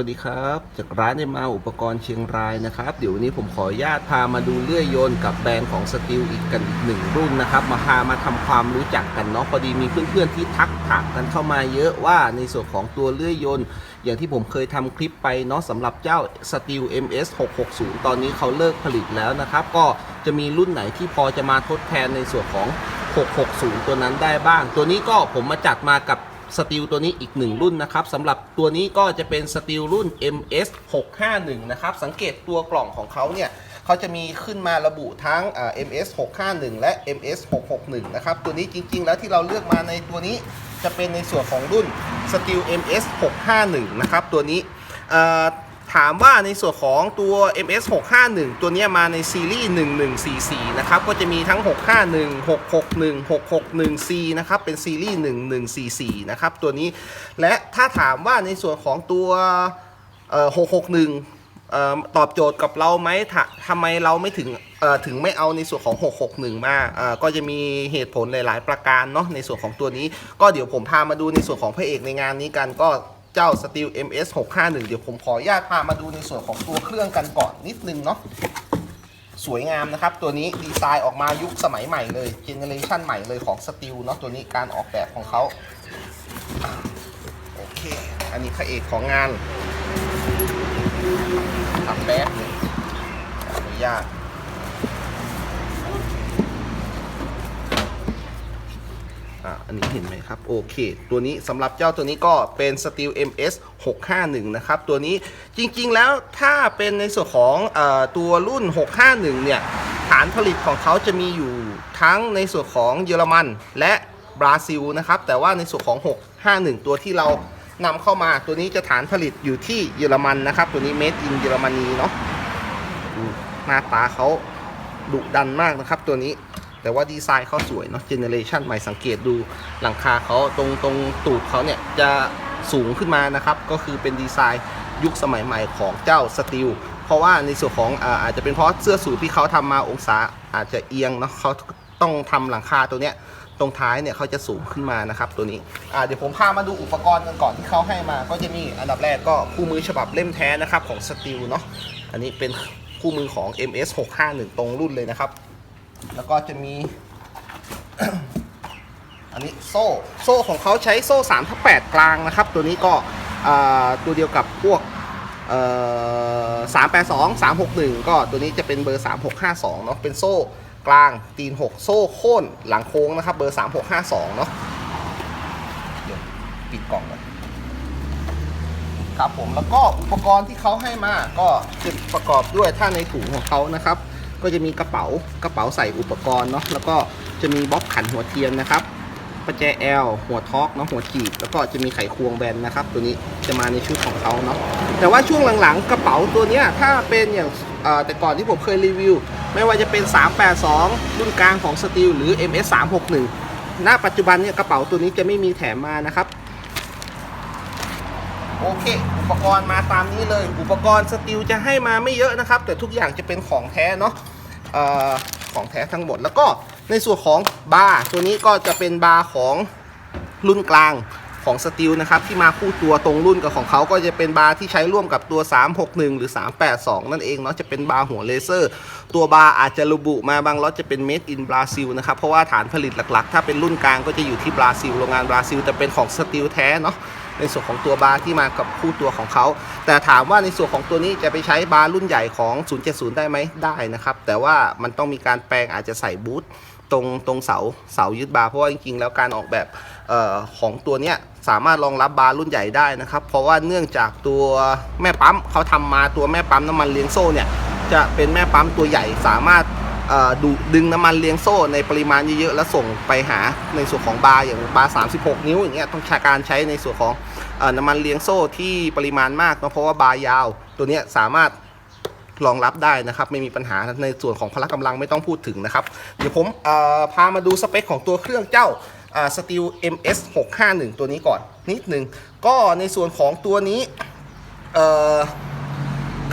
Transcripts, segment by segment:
วัสดีครับ จากร้านเอ็มอาอุปกรณ์เชียงรายนะครับ เดี๋ยววันนี้ผมขออนุญาตพามาดูเลื่อยยนต์กับแบรนด์ของสตีลอีกกันอีกหนึ่งรุ่นนะครับ มาพามาทำความรู้จักกันเนาะพอดีมีเพื่อนๆที่ทักถามกันเข้ามาเยอะว่าในส่วนของตัวเลื่อยยนต์ อย่างที่ผมเคยทำคลิปไปเนาะสำหรับเจ้า Steel MS 660 ตอนนี้เขาเลิกผลิตแล้วนะครับ ก็จะมีรุ่นไหนที่พอจะมาทดแทนในส่วนของ 660 ตัวนั้นได้บ้าง ตัวนี้ก็ผมมาจัดมากับ สตีลตัวนี้อีกหนึ่งรุ่นนะครับสำหรับตัวนี้ก็จะเป็นสตีลรุ่น MS 651นะครับสังเกตตัวกล่องของเขาเนี่ยเขาจะมีขึ้นมาระบุทั้ง MS 651และ MS 661นะครับตัวนี้จริง ๆ แล้วที่เราเลือกมาในตัวนี้จะเป็นในส่วนของรุ่นสตีล MS 651นะครับตัวนี้ ถามว่าในส่วนของตัว MS 651 ตัวนี้มาในซีรีส์ 1144 นะครับ ก็จะมีทั้ง 651 661 661C นะครับ เป็นซีรีส์ 1144 นะครับ ตัวนี้ และถ้าถามว่าในส่วนของตัว 661เอ่อตอบโจทย์กับเราไหมทะทำไมเราไม่ถึงถึงไม่เอาในส่วนของ 661 มาเอ่อก็จะมีเหตุผลหลาย ๆ ประการเนาะในส่วนของตัวนี้ ก็เดี๋ยวผมพามาดูในส่วนของพระเอกในงานนี้กันก็ เจ้า Steel MS 651 เดี๋ยวผมขออนุญาตพามาดูในส่วนของตัวเครื่องกันก่อนนิดนึงเนาะสวยงามนะครับ ตัวนี้ดีไซน์ออกมายุคสมัยใหม่เลยเจเนเรชันใหม่เลยของสตีลเนาะตัวนี้การออกแบบของเขาโอเค อันนี้พระเอกของงานทำแป๊บนึงขออนุญาต อันนี้เห็นไหมครับ โอเค ตัวนี้สำหรับเจ้าตัวนี้ก็เป็น Steel MS 651 นะครับ ตัวนี้จริงๆแล้วถ้าเป็นในส่วนของอตัวรุ่น 651 เนี่ย ฐานผลิตของเขาจะมีอยู่ทั้งในส่วนของเยอรมันและบราซิลนะครับ แต่ว่าในส่วนของ 651 ตัวที่เรานำเข้ามาตัวนี้จะฐานผลิตอยู่ที่เยอรมันนะครับ ตัวนี้ made in เยอรมนีเนาะหน้าตาเขาดุดันมากนะครับตัวนี้ แต่ว่าดีไซน์เขาสวยเนาะเจเนเรชันใหม่สังเกตดูหลังคาเขาตรงตรงตูดเขาเนี่ยจะสูงขึ้นมานะครับ ก็คือเป็นดีไซน์ยุคสมัยใหม่ของเจ้าสตีลเพราะว่าในส่วนของอาจจะเป็นเพราะเสื้อสูทที่เขาทำมาองศาอาจจะเอียงเนาะเขาต้องทำหลังคาตัวเนี้ยตรงท้ายเนี่ยเขาจะสูงขึ้นมานะครับตัวนี้เดี๋ยวผมพามาดูอุปกรณ์กันก่อนที่เขาให้มา ก็จะมีอันดับแรกก็คู่มือฉบับเล่มแท้นะครับของสตีลเนาะอันนี้เป็นคู่มือของ MS 651ตรงรุ่นเลยนะครับ แล้วก็จะมี อันนี้โซ่โซ่ของเขาใช้โซ่3ทับ8กลางนะครับ ตัวนี้ก็ตัวเดียวกับพวกสามแปดสองสามหกหนึ่งก็ตัวนี้จะเป็นเบอร์3652เนาะเป็นโซ่กลางตีน6โซ่โค่นหลังโค้งนะครับ เบอร์3652เนาะเดี๋ยวปิดกล่องเลยครับผมแล้วก็อุปกรณ์ที่เขาให้มาก็จะประกอบด้วยถ้าในถุงของเขานะครับ ก็จะมีกระเป๋ากระเป๋าใส่อุปกรณ์เนาะแล้วก็จะมีบล็อกขันหัวเทียนนะครับประแจแอลหัวท็อกเนาะหัวจีบแล้วก็จะมีไขควงแบนนะครับ ตัวนี้จะมาในชุดของเขาเนาะแต่ว่าช่วงหลังๆกระเป๋าตัวเนี้ยถ้าเป็นอย่างแต่ก่อนที่ผมเคยรีวิว ไม่ว่าจะเป็น 382 รุ่นกลางของสตีลหรือ MS 361ณปัจจุบันเนี่ยกระเป๋าตัวนี้จะไม่มีแถมมานะครับโอเค อุปกรณ์มาตามนี้เลย อุปกรณ์สตีลจะให้มาไม่เยอะนะครับ แต่ทุกอย่างจะเป็นของแท้เนาะ ของแท้ทั้งหมด แล้วก็ในส่วนของบาร์ตัวนี้ก็จะเป็นบาร์ของรุ่นกลางของสตีลนะครับที่มาคู่ตัวตรงรุ่นกับของเขาก็จะเป็นบาร์ที่ใช้ร่วมกับตัว 361 หรือ 382 นั่นเองเนาะจะเป็นบาร์หัวเลเซอร์ ตัวบาร์อาจจะระบุมาบางล็อตจะเป็น made in Brazil นะครับเพราะว่าฐานผลิตหลักๆ ถ้าเป็นรุ่นกลางก็จะอยู่ที่บราซิลโรงงานบราซิลแต่เป็นของสตีลแท้เนาะ ในส่วนของตัวบาร์ที่มากับคู่ตัวของเขา แต่ถามว่าในส่วนของตัวนี้จะไปใช้บาร์รุ่นใหญ่ของ 070 ได้ไหมได้นะครับ แต่ว่ามันต้องมีการแปลงอาจจะใส่บูทตรงตรงเสาเสายึดบาร์เพราะว่าจริงๆแล้วการออกแบบออของตัวเนี้ยสามารถรองรับบาร์รุ่นใหญ่ได้นะครับ เพราะว่าเนื่องจากตัวแม่ปั๊มเขาทำมาตัวแม่ปั๊มน้ำมันเลี้ยงโซ่เนี่ยจะเป็นแม่ปั๊มตัวใหญ่สามารถ ดูดึงน้ำมันเลี้ยงโซ่ในปริมาณเยอะๆ แล้วส่งไปหาในส่วนของบาร์อย่างบาร์36 นิ้วอย่างเงี้ยต้องใช้การใช้ในส่วนของอน้ำมันเลี้ยงโซ่ที่ปริมาณมากเนอะเพราะว่าบาร์ยาว ตัวเนี้ยสามารถรองรับได้นะครับ ไม่มีปัญหาในส่วนของพละกำลังไม่ต้องพูดถึงนะครับ เดี๋ยวผมพามาดูสเปคของตัวเครื่องเจ้าสตีล MS 651 ตัวนี้ก่อนนิดหนึ่งก็ในส่วนของตัวนี้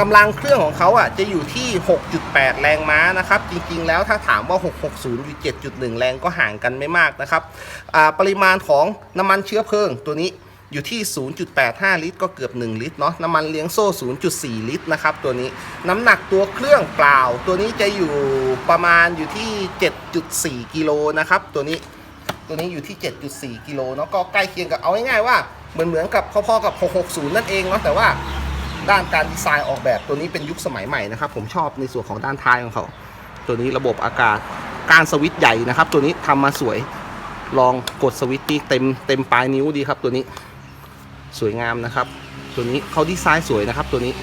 กำลังเครื่องของเขาอะจะอยู่ที่ 6.8 แรงม้านะครับ จริงๆแล้วถ้าถามว่า 660 อยู่ 7.1 แรงก็ห่างกันไม่มากนะครับปริมาณของน้ำมันเชื้อเพลิงตัวนี้อยู่ที่ 0.85 ลิตร ก็เกือบ 1 ลิตรเนาะ น้ำมันเลี้ยงโซ่ 0.4 ลิตรนะครับตัวนี้ น้ำหนักตัวเครื่องเปล่า ตัวนี้จะอยู่ประมาณอยู่ที่ 7.4 กิโลนะครับ ตัวนี้ ตัวนี้อยู่ที่ 7.4 กิโลเนาะ ก็ใกล้เคียงกับ เอาง่ายๆว่า เหมือนเหมือนกับพอๆกับ 660 นั่นเองเนาะ แต่ว่า ด้านการดีไซน์ออกแบบตัวนี้เป็นยุคสมัยใหม่นะครับ ผมชอบในส่วนของด้านท้ายของเขา ตัวนี้ระบบอากาศการสวิตช์ใหญ่นะครับ ตัวนี้ทำมาสวยลองกดสวิตช์นี่เต็มเต็มปลายนิ้วดีครับตัวนี้สวยงามนะครับ ตัวนี้เขาดีไซน์สวยนะครับ ตัวนี้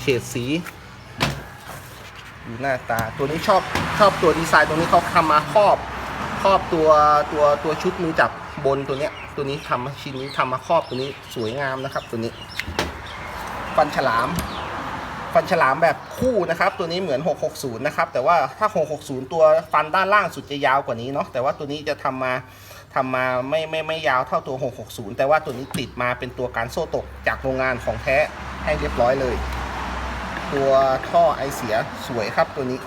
เฉดสีดูหน้าตาตัวนี้ชอบชอบตัวดีไซน์ตัวนี้เขาทำมาครอบครอบตัวตัวตัวชุดมือจับบนตัวเนี้ยตัวนี้ทำมาชิ้นนี้ทำมาครอบตัวนี้สวยงามนะครับ ตัวนี้ ฟันฉลาม ฟันฉลามแบบคู่นะครับ ตัวนี้เหมือน 660 นะครับ แต่ว่าถ้า 660 ตัวฟันด้านล่างสุดจะยาวกว่านี้เนาะแต่ว่าตัวนี้จะทำมาทำมาไม่ไม่ไม่ยาวเท่าตัว 660 แต่ว่าตัวนี้ติดมาเป็นตัวการโซ่ตกจากโรงงานของแท้ให้เรียบร้อยเลย ตัวท่อไอเสียสวยครับตัวนี้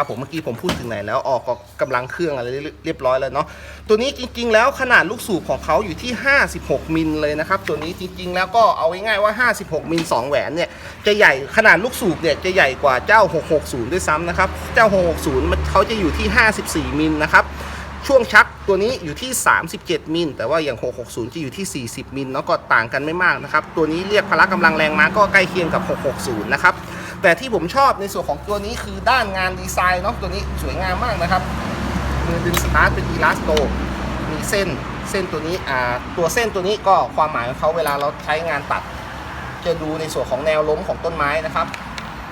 ครับผมเมื่อกี้ผมพูดถึงไหนแล้วออกก็กำลังเครื่องอะไรเรียบร้อยแล้วเนาะตัวนี้จริง ๆ แล้วขนาดลูกสูบของเขาอยู่ที่ 56 มิลเลยนะครับตัวนี้จริง ๆ แล้วก็เอาง่ายๆว่า 56 มิล2แหวนเนี่ยจะใหญ่ขนาดลูกสูบเนี่ยจะใหญ่กว่าเจ้า 660 ด้วยซ้ำนะครับเจ้า 660มันเขาจะอยู่ที่ 54 มิลนะครับช่วงชักตัวนี้อยู่ที่ 37 มิล แต่ว่าอย่าง 660 จะอยู่ที่ 40 มิลเนาะก็ต่างกันไม่มากนะครับ ตัวนี้เรียกพละกำลังแรงม้าก็ใกล้เคียงกับ 660 นะครับ แต่ที่ผมชอบในส่วนของตัวนี้คือด้านงานดีไซน์เนาะตัวนี้สวยงามมากนะครับมือดึงสตาร์ทเป็นอีลาสโตมีเส้นเส้นตัวนี้อ่าตัวเส้นตัวนี้ก็ความหมายของเขาเวลาเราใช้งานตัด จะดูในส่วนของแนวล้มของต้นไม้นะครับ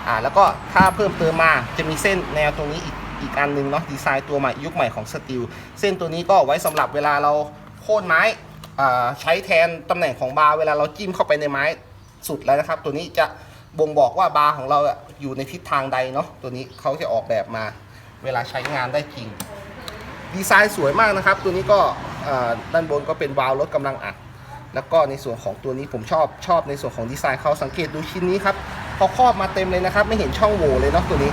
อ่าแล้วก็ถ้าเพิ่มเติมมาจะมีเส้นแนวตรงนี้อีกอีกอันหนึงเนาะดีไซน์ตัวใหม่ยุคใหม่ของสตีลเส้นตัวนี้ก็ไว้สำหรับเวลาเราโค่นไม้อ่าใช้แทนตำแหน่งของบาร์เวลาเราจิ้มเข้าไปในไม้สุดแล้วนะครับ ตัวนี้จะ บ่งบอกว่าบาร์ของเราอยู่ในทิศทางใดเนาะตัวนี้เขาจะออกแบบมาเวลาใช้งานได้จริง ดีไซน์สวยมากนะครับ ตัวนี้ก็ด้านบนก็เป็นวาล์วลดกำลังอัดแล้วก็ในส่วนของตัวนี้ผมชอบชอบในส่วนของดีไซน์เขาสังเกตดูชิ้นนี้ครับเขาครอบมาเต็มเลยนะครับ ไม่เห็นช่องโหว่เลยเนาะตัวนี้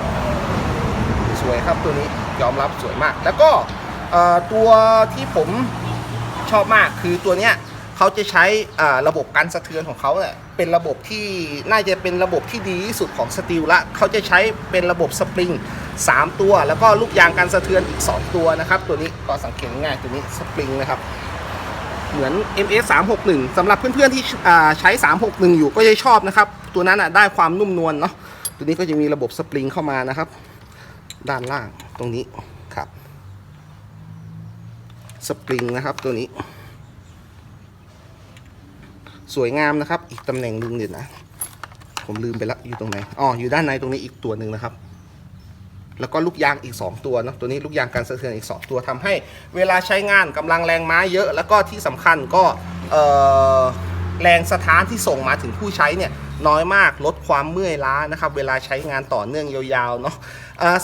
สวยครับตัวนี้ยอมรับสวยมาก แล้วก็ตัวที่ผมชอบมากคือตัวเนี้ย เขาจะใช้ระบบการสะเทือนของเขาเนี่ยเป็นระบบที่น่าจะเป็นระบบที่ดีที่สุดของสตีลละเขาจะใช้เป็นระบบสปริง 3 ตัว แล้วก็ลูกยางการสะเทือนอีก 2 ตัวนะครับ ตัวนี้ก็สังเกตง่ายตัวนี้สปริงนะครับ เหมือน MS 361สำหรับเพื่อนๆที่อ่าใช้ 361 อยู่ก็จะชอบนะครับ ตัวนั้นอะได้ความนุ่มนวลเนาะตัวนี้ก็จะมีระบบสปริงเข้ามานะครับ ด้านล่างตรงนี้ครับสปริงนะครับตัวนี้ สวยงามนะครับ อีกตำแหน่งหนึ่งเดี๋ยนะ ผมลืมไปแล้วอยู่ตรงไหนอ๋ออยู่ด้านในตรงนี้อีกตัวหนึ่งนะครับ แล้วก็ลูกยางอีก 2 ตัวเนาะตัวนี้ลูกยางการสะเทือนอีก 2 ตัวทำให้เวลาใช้งานกำลังแรงม้าเยอะ แล้วก็ที่สำคัญก็แรงสะท้านที่ส่งมาถึงผู้ใช้เนี่ย น้อยมากลดความเมื่อยล้านะครับ เวลาใช้งานต่อเนื่องยาวๆเนาะ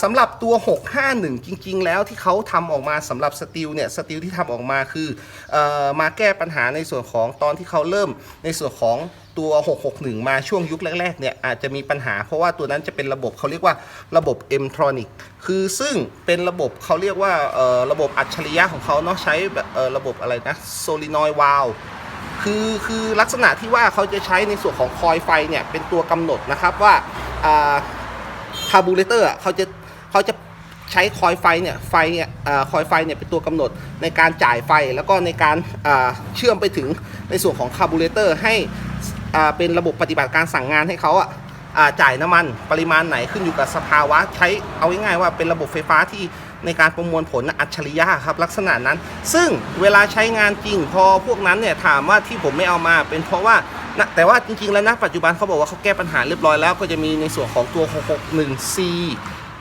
สำหรับตัว 651 จริง ๆ แล้วที่เขาทำออกมาสำหรับสตีลเนี่ยสตีลที่ทำออกมาคืออมาแก้ปัญหาในส่วนของตอนที่เขาเริ่มในส่วนของตัว 661 มาช่วงยุคแรก ๆ เนี่ย อาจจะมีปัญหา เพราะว่าตัวนั้นจะเป็นระบบเขาเรียกว่าระบบ M-tronic คือซึ่งเป็นระบบเขาเรียกว่าระบบอัจฉริยะของเขาเนาะใช้แบบระบบอะไรนะ solenoid valve คือคือลักษณะที่ว่าเขาจะใช้ในส่วนของคอยไฟเนี่ยเป็นตัวกำหนดนะครับว่าคาร์บูเรเตอร์เขาจะเขาจะใช้คอยไฟเนี่ยไฟเนี่ยคอยไฟเนี่ยเป็นตัวกำหนดในการจ่ายไฟแล้วก็ในการเชื่อมไปถึงในส่วนของคาร์บูเรเตอร์ให้เป็นระบบปฏิบัติการสั่งงานให้เขาอะอ่าจ่ายน้ำมันปริมาณไหนขึ้นอยู่กับสภาวะ ใช้เอาง่ายๆว่าเป็นระบบไฟฟ้าที่ ในการประมวลผลอัจฉริยะครับลักษณะนั้น ซึ่งเวลาใช้งานจริงพอพวกนั้นเนี่ยถามว่าที่ผมไม่เอามาเป็นเพราะว่านะแต่ว่าจริงๆ แล้วนะปัจจุบันเขาบอกว่าเขาแก้ปัญหาเรียบร้อยแล้วก็จะมีในส่วนของตัว 661C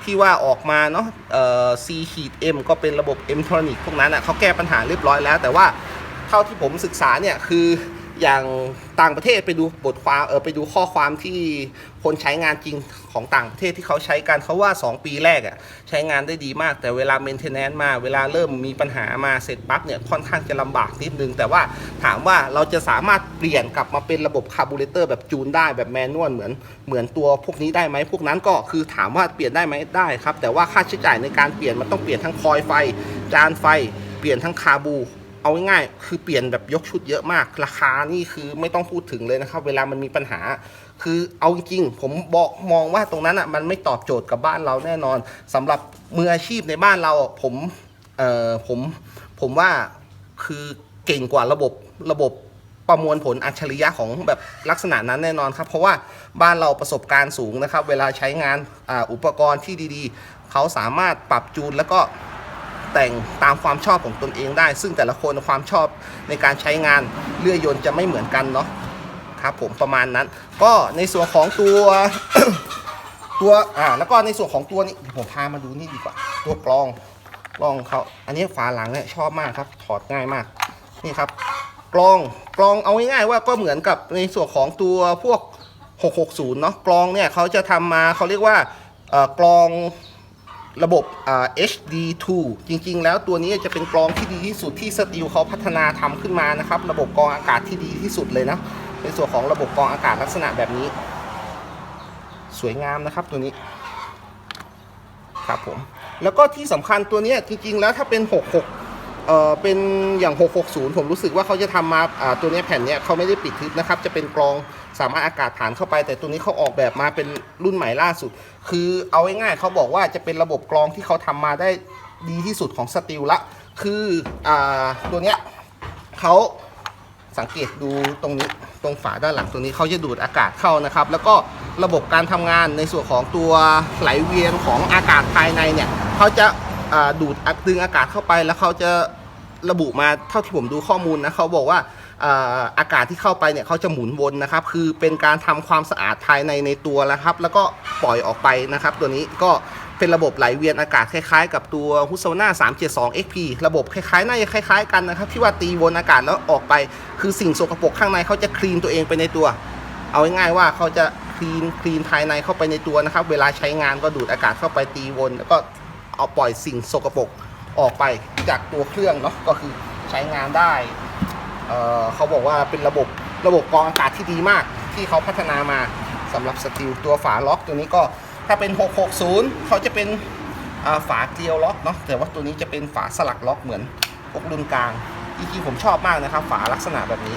ที่ว่าออกมาเนาะเอ่อ C ขีด M ก็เป็นระบบ M tronic พวกนั้นอะเขาแก้ปัญหาเรียบร้อยแล้ว แต่ว่าเท่าที่ผมศึกษาเนี่ยคือ อย่างต่างประเทศไปดูบทความเออไปดูข้อความที่คนใช้งานจริงของต่างประเทศที่เขาใช้กันเขาว่า 2 ปีแรกอะ่ะใช้งานได้ดีมาก แต่เวลาเมนเทนแนนซ์มาเวลาเริ่มมีปัญหามาเสร็จปั๊บเนี่ยค่อนข้างจะลำบากนิดนึง แต่ว่าถามว่าเราจะสามารถเปลี่ยนกลับมาเป็นระบบคาร์บูเรเตอร์แบบจูนได้แบบแมนนวลเหมือนเหมือนตัวพวกนี้ได้ไหมพวกนั้นก็คือถามว่าเปลี่ยนได้ไหมได้ครับแต่ว่าค่าใช้จ่ายในการเปลี่ยนมันต้องเปลี่ยนทั้งคอยไฟ จานไฟ เปลี่ยนทั้งคาบู เอาง่ายๆคือเปลี่ยนแบบยกชุดเยอะมาก ราคานี่คือไม่ต้องพูดถึงเลยนะครับ เวลามันมีปัญหา คือเอาจริงผมบอกมองว่าตรงนั้นอะมันไม่ตอบโจทย์กับบ้านเราแน่นอนสำหรับมืออาชีพในบ้านเราผมเอ่อผมผมว่าคือเก่งกว่าระบบระบบประมวลผลอัจฉริยะของแบบลักษณะนั้นแน่นอนครับ เพราะว่าบ้านเราประสบการณ์สูงนะครับ เวลาใช้งานออุปกรณ์ที่ดีๆ เขาสามารถปรับจูนแล้วก็ แต่งตามความชอบของตนเองได้ ซึ่งแต่ละคนความชอบในการใช้งานเลื่อยยนต์จะไม่เหมือนกันเนาะครับผมประมาณนั้น ก็ในส่วนของตัวตัวอ่าแล้วก็ในส่วนของตัวนี้ผมพามาดูนี่ดีกว่า ตัวกรองกรองเขาอันนี้ฝาหลังเนี่ยชอบมากครับ ถอดง่ายมากนี่ครับกรองกรองเอาง่ายๆว่าก็เหมือนกับในส่วนของตัวพวก 660 เนาะกรองเนี่ยเขาจะทำมาเขาเรียกว่าเอ่อกรอง ระบบ HD2 จริงๆ แล้วตัวนี้จะเป็นกรองที่ดีที่สุดที่สตีลเขาพัฒนาทำขึ้นมานะครับ ระบบกรองอากาศที่ดีที่สุดเลยนะในส่วนของระบบกรองอากาศลักษณะแบบนี้ สวยงามนะครับตัวนี้ครับผมแล้วก็ที่สำคัญตัวนี้จริงๆ แล้วถ้าเป็น 66 เออเป็นอย่าง 660 ผมรู้สึกว่าเขาจะทำมาอ่าตัวนี้แผ่นเนี้ยเขาไม่ได้ปิดทึบนะครับ จะเป็นกรองสามารถอากาศผ่านเข้าไป แต่ตัวนี้เขาออกแบบมาเป็นรุ่นใหม่ล่าสุด คือเอาง่ายๆเขาบอกว่าจะเป็นระบบกรองที่เขาทำมาได้ดีที่สุดของสตีลละ คืออ่าตัวเนี้ยเขาสังเกตดูตรงนี้ตรงฝาด้านหลังตัวนี้เขาจะดูดอากาศเข้านะครับ แล้วก็ระบบการทำงานในส่วนของตัวไหลเวียนของอากาศภายในเนี่ยเขาจะดูดดึงอากาศเข้าไปแล้วเขาจะ ระบุมาเท่าที่ผมดูข้อมูลนะเขาบอกว่าอากาศที่เข้าไปเนี่ยเขาจะหมุนวนนะครับ คือเป็นการทำความสะอาดภายในในตัวแล้วครับ แล้วก็ปล่อยออกไปนะครับ ตัวนี้ก็เป็นระบบไหลเวียนอากาศคล้ายๆ กับตัว h u s นา372 XP ระบบคล้ายๆน่าจะคล้ายๆกันนะครับ ที่ว่าตีวนอากาศแล้วออกไป คือสิ่งสกปรกข้างในเขาจะคลีนตัวเองไปในตัว เอาง่ายๆว่าเขาจะคลีนคลีนภายในเข้าไปในตัวนะครับ เวลาใช้งานก็ดูดอากาศเข้าไปตีวน แล้วก็เอาปล่อยสิ่งสกปรกออกไป จากตัวเครื่องเนาะก็คือใช้งานได้เเขาบอกว่าเป็นระบบระบบกรองอากาศที่ดีมากที่เขาพัฒนามาสำหรับสตีลตัวฝาล็อกตัวนี้ก็ถ้าเป็น 660 เขาจะเป็นฝาเกลียวล็อกเนาะแต่ว่าตัวนี้จะเป็นฝาสลักล็อกเหมือนพวกรุ่นกลางจริงๆผมชอบมากนะครับ ฝาลักษณะแบบนี้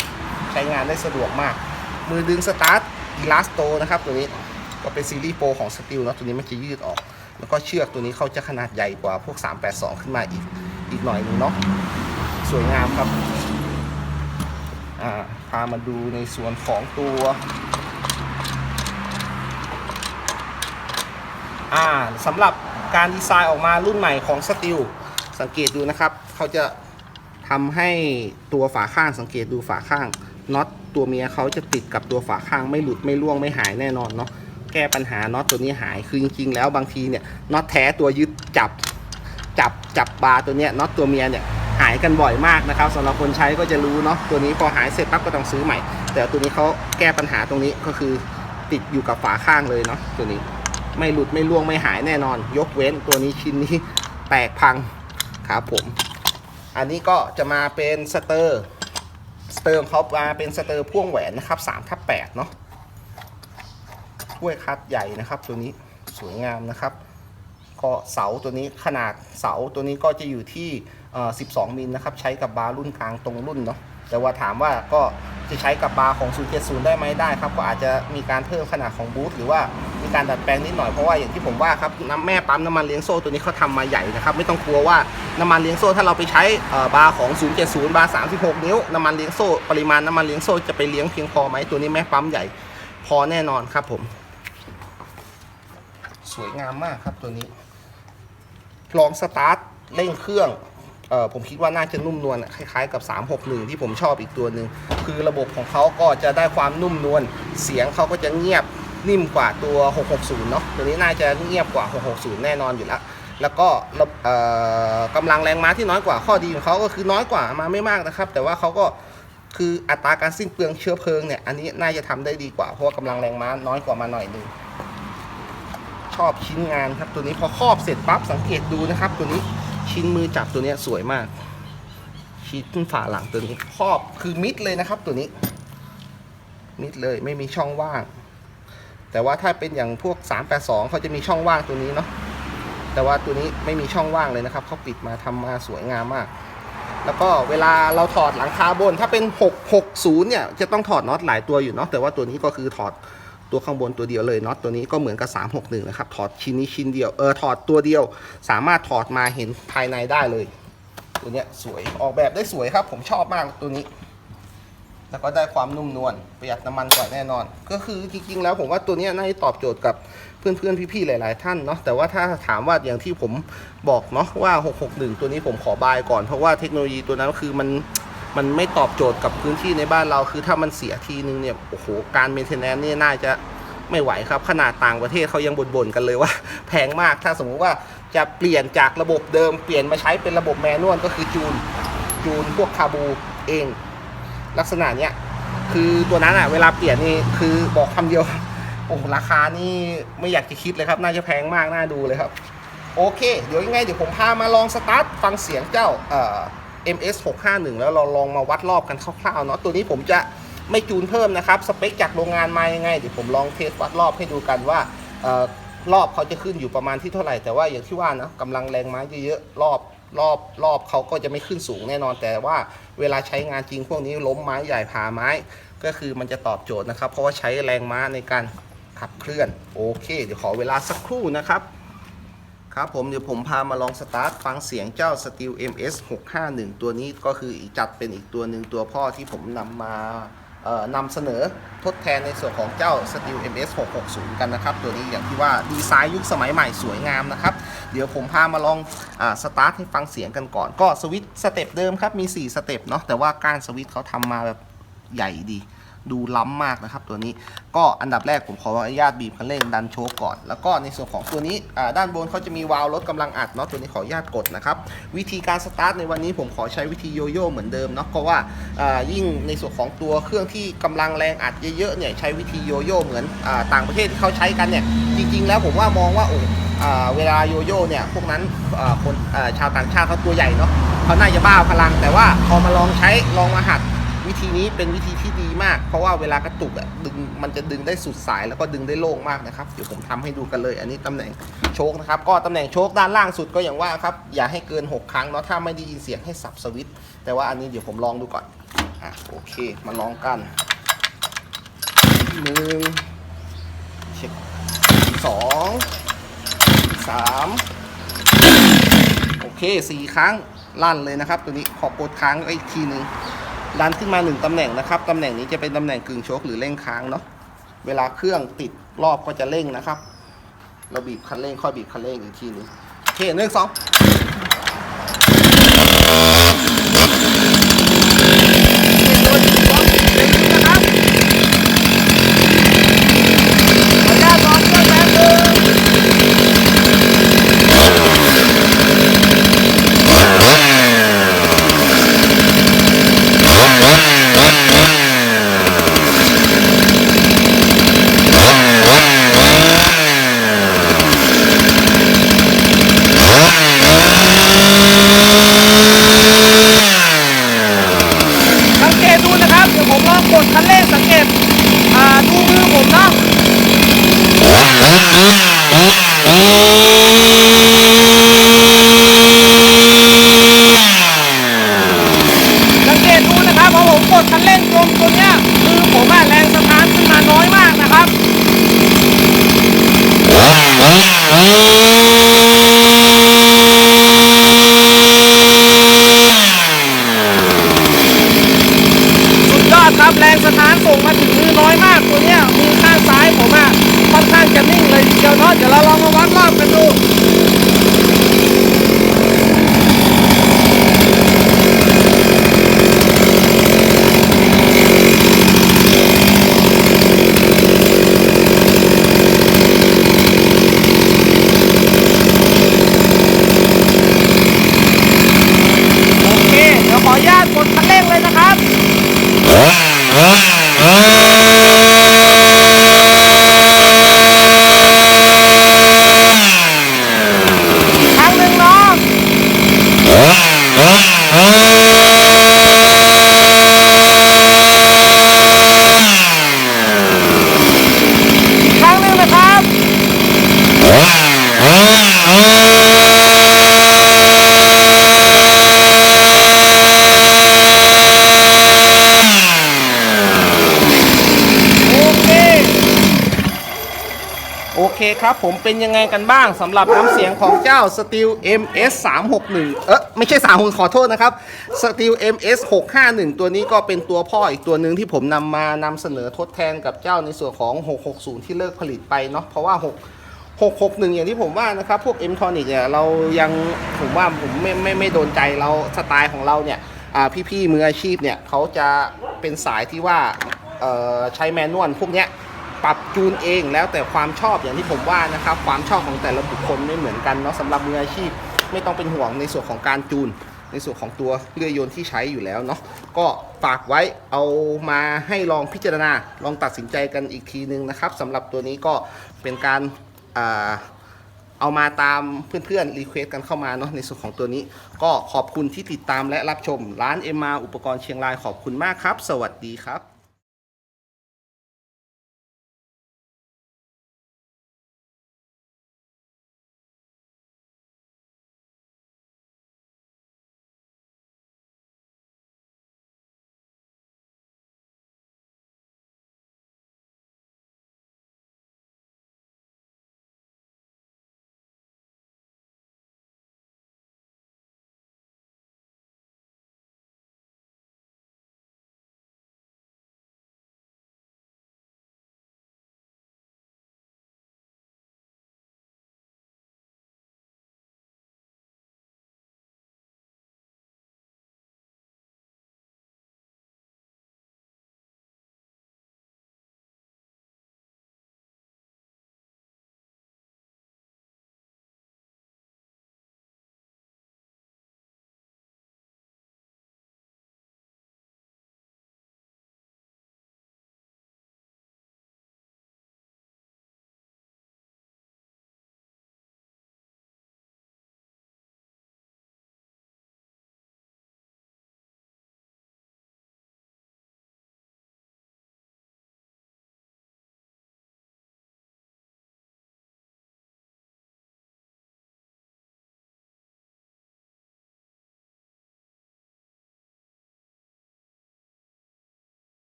ใช้งานได้สะดวกมาก มือดึงสตาร์ทอีลาสโตนะครับตัวนี้ก็เป็นซีรีส์โปรของสตีลเนาะตัวนี้มันจะยืดออก แล้วก็เชือกตัวนี้เขาจะขนาดใหญ่กว่าพวก 382 ขึ้นมาอีก อีกหน่อยนึงเนาะสวยงามครับอ่าพามาดูในส่วนของตัวอ่าสำหรับการดีไซน์ออกมารุ่นใหม่ของสตีลสังเกตดูนะครับ เขาจะทำให้ตัวฝาข้างสังเกตดูฝาข้างน็อตตัวเมียเขาจะติดกับตัวฝาข้างไม่หลุดไม่ร่วงไม่หายแน่นอนเนาะแก้ปัญหาน็อตตัวนี้หายคือจริงๆแล้วบางทีเนี่ยน็อตแท้ตัวยึดจับ จับจับาร์ตัวเนี้ยน็อตตัวเมียเนี่ยหายกันบ่อยมากนะครับสำหรับคนใช้ก็จะรู้เนาะตัวนี้พอหายเสร็จปั๊บก็ต้องซื้อใหม่ แต่ตัวนี้เขาแก้ปัญหาตรงนี้ก็คือติดอยู่กับฝาข้างเลยเนาะตัวนี้ไม่หลุดไม่ร่วงไม่หายแน่นอน ยกเว้นตัวนี้ชิ้นนี้แตกพังครับผม อันนี้ก็จะมาเป็นสเตอร์สเตอร์เขามาเป็นสเตอร์พ่วงแหวนนะครับ3ทับ8เนาะถ้วยคัดใหญ่นะครับ ตัวนี้สวยงามนะครับ ก็เสาตัวนี้ขนาดเสาตัวนี้ก็จะอยู่ที่ 12 มิลนะครับ ใช้กับบาร์รุ่นกลางตรงรุ่นเนาะแต่ว่าถามว่าก็จะใช้กับบาร์ของ 070 ได้ไหมได้ครับ ก็อาจจะมีการเพิ่มขนาดของบูธหรือว่ามีการดัดแปลงนิดหน่อยเพราะว่าอย่างที่ผมว่าครับน้ำแม่ปั๊มน้ำมันเลี้ยงโซ่ตัวนี้เขาทำมาใหญ่นะครับ ไม่ต้องกลัวว่าน้ำมันเลี้ยงโซ่ถ้าเราไปใช้บาร์ของ 070 บาร์ 36 นิ้วน้ำมันเลี้ยงโซ่ปริมาณน้ำมันเลี้ยงโซ่จะไปเลี้ยงเพียงพอไหมตัวนี้แม่ปั๊มใหญ่พอแน่นอนครับผม สวยงามมากครับตัวนี้ ลองสตาร์ทเร่งเครื่องเออผมคิดว่าน่าจะนุ่มนวลคล้ายๆกับ 361 ที่ผมชอบอีกตัวหนึ่งคือระบบของเขาก็จะได้ความนุ่มนวลเสียงเขาก็จะเงียบนิ่มกว่าตัว 660 เนาะตัวนี้น่าจะเงียบกว่า 660 แน่นอนอยู่แล้วแล้วก็กำลังแรงม้าที่น้อยกว่าข้อดีของเขาก็คือน้อยกว่ามาไม่มากนะครับ แต่ว่าเขาก็คืออัตราการสิ้นเปลืองเชื้อเพลิงเนี่ยอันนี้น่าจะทำได้ดีกว่าเพราะว่ากำลังแรงม้าน้อยกว่ามาหน่อยหนึง ชอบชิ้นงานครับ ตัวนี้พอครอบเสร็จปั๊บสังเกตดูนะครับ ตัวนี้ชิ้นมือจับตัวนี้สวยมาก ชิ้นฝาหลังตัวนี้ครอบคือมิดเลยนะครับ ตัวนี้ มิดเลยไม่มีช่องว่าง แต่ว่าถ้าเป็นอย่างพวก 382เขาจะมีช่องว่างตัวนี้เนาะแต่ว่าตัวนี้ไม่มีช่องว่างเลยนะครับเขาปิดมาทำมาสวยงามมาก แล้วก็เวลาเราถอดหลังคาบน ถ้าเป็น 660 เนี่ยจะต้องถอดน็อตหลายตัวอยู่เนาะแต่ว่าตัวนี้ก็คือถอด ตัวข้างบนตัวเดียวเลยน็อตตัวนี้ก็เหมือนกับ 361นะครับถอดชิ้นนี้ชิ้นเดียวเออถอดตัวเดียว สามารถถอดมาเห็นภายในได้เลย ตัวเนี้ยสวยออกแบบได้สวยครับ ผมชอบมากตัวนี้ แล้วก็ได้ความนุ่มนวลประหยัดน้ำมันกว่าแน่นอน ก็คือจริงๆ แล้วผมว่าตัวนี้น่าจะตอบโจทย์กับเพื่อนๆพี่ๆหลายๆท่านเนาะแต่ว่าถ้าถามว่าอย่างที่ผมบอกเนาะว่า 661 ตัวนี้ผมขอบายก่อนเพราะว่าเทคโนโลยีตัวนั้นก็คือมัน มันไม่ตอบโจทย์กับพื้นที่ในบ้านเรา คือถ้ามันเสียทีนึงเนี่ยโอ้โหการเมนเทนแนนนี่น่าจะไม่ไหวครับ ขนาดต่างประเทศเขายังบ่นๆกันเลยว่า แพงมากถ้าสมมุติว่าจะเปลี่ยนจากระบบเดิมเปลี่ยนมาใช้เป็นระบบแมนนวลก็คือจูนจูนพวกคาบูเอง ลักษณะเนี้ยคือตัวนั้นอะเวลาเปลี่ยนนี่คือบอกคำเดียวโอ้ราคานี่ไม่อยากจะคิดเลยครับ น่าจะแพงมากน่าดูเลยครับ โอเค เดี๋ยวยังไงเดี๋ยวผมพามาลองสตาร์ทฟังเสียงเจ้าเอ่อ MS 651แล้วเราลองมาวัดรอบกันคร่าวๆเนาะตัวนี้ผมจะไม่จูนเพิ่มนะครับ สเปคจากโรงงานมายังไงเดี๋ยวผมลองเทสวัดรอบให้ดูกันว่ารอบเขาจะขึ้นอยู่ประมาณที่เท่าไหร่ แต่ว่าอย่างที่ว่านะกำลังแรงม้าเยอะๆรอบรอบรอบเขาก็จะไม่ขึ้นสูงแน่นอน แต่ว่าเวลาใช้งานจริงพวกนี้ล้มไม้ใหญ่ผ่าไม้ ก็คือมันจะตอบโจทย์นะครับ เพราะว่าใช้แรงม้าในการขับเคลื่อนโอเค เดี๋ยวขอเวลาสักครู่นะครับ ครับผมเดี๋ยวผมพามาลองสตาร์ทฟังเสียงเจ้า Steel MS 651 ตัวนี้ก็คืออีกจัดเป็นอีกตัวหนึ่งตัวพ่อที่ผมนำมานำเสนอทดแทนในส่วนของเจ้า Steel MS 660 กันนะครับ ตัวนี้อย่างที่ว่าดีไซน์ยุคสมัยใหม่สวยงามนะครับ เดี๋ยวผมพามาลองอสตาร์ทให้ฟังเสียงกันก่อน ก็สวิตช์สเต็ปเดิมครับ มี 4 สเต็ปเนาะแต่ว่าก้านสวิตช์เขาทำมาแบบใหญ่ดี ดูล้ำมากนะครับตัวนี้ก็อันดับแรกผมขออนุญาตบีบคันเร่งดันโชกก่อน แล้วก็ในส่วนของตัวนี้ด้านบนเขาจะมีวาล์วลดกำลังอัดเนาะตัวนี้ขออนุญาตกดนะครับวิธีการสตาร์ทในวันนี้ผมขอใช้วิธีโยโย่เหมือนเดิมเนาะเพราะว่ายิ่งในส่วนของตัวเครื่องที่กำลังแรงอัดเยอะๆเนี่ยใช้วิธีโยโย่เหมือนอต่างประเทศที่เขาใช้กันเนี่ยจริง ๆ แล้วผมว่ามองว่าโอ้เวลาโยโย่เนี่ยพวกนั้นคนชาวต่างชาติเขาตัวใหญ่เนาะเขาน่าจะบ้าพลัง แต่ว่าพอมาลองใช้ลองมาหัดวิธีนี้เป็นวิธีที่ มาก เพราะว่าเวลากระตุกอะดึงมันจะดึงได้สุดสายแล้วก็ดึงได้โล่งมากนะครับเดี๋ยวผมทำให้ดูกันเลย อันนี้ตำแหน่งโชคนะครับก็ตำแหน่งโชคด้านล่างสุดก็อย่างว่าครับอย่าให้เกิน 6 ครั้งเนาะถ้าไม่ได้ยินเสียงให้สับสวิตช์แต่ว่าอันนี้เดี๋ยวผมลองดูก่อนอะโอเคมาลองกันหนึ่งเช็คสองสามโอเคสี่ครั้งลั่นเลยนะครับ ตัวนี้ขอกดค้างไว้อีกทีหนึ่ง ดันขึ้นมาหนึ่งตำแหน่งนะครับตำแหน่งนี้จะเป็นตำแหน่งกึ่งโชคหรือเร่งค้างเนาะเวลาเครื่องติดรอบก็จะเร่งนะครับ เราบีบคันเร่งค่อยบีบคันเร่งอีกทีหนึงโอเคหนึ่งสอง เคครับผมเป็นยังไงกันบ้างสำหรับน้ำเสียงของเจ้า Steel MS 361เออไม่ใช่3ขอโทษนะครับ Steel MS 651ตัวนี้ก็เป็นตัวพ่ออีกตัวหนึ่งที่ผมนำมานำเสนอทดแทนกับเจ้าในส่วนของ 660 ที่เลิกผลิตไปเนาะเพราะว่า 6 661 อย่างที่ผมว่านะครับ พวก M Tonic เนี่ยเรายังผมว่าผมไม่ไม่ไม่โดนใจเราสไตล์ของเราเนี่ยอ่าพี่ๆมืออาชีพเนี่ยเขาจะเป็นสายที่ว่าใช้แมนนวลพวกเนี้ย ปรับจูนเองแล้วแต่ความชอบอย่างที่ผมว่านะครับ ความชอบของแต่ละบุคคลไม่เหมือนกันเนาะสำหรับมืออาชีพไม่ต้องเป็นห่วงในส่วนของการจูน ในส่วนของตัวเรือยนต์ที่ใช้อยู่แล้วเนาะก็ฝากไว้เอามาให้ลองพิจารณาลองตัดสินใจกันอีกทีนึงนะครับสำหรับตัวนี้ก็เป็นการเอามาตามเพื่อนๆรีเควสกันเข้ามาเนาะในส่วนของตัวนี้ ก็ขอบคุณที่ติดตามและรับชม ร้านเอ็มมาอุปกรณ์เชียงรายขอบคุณมากครับ สวัสดีครับ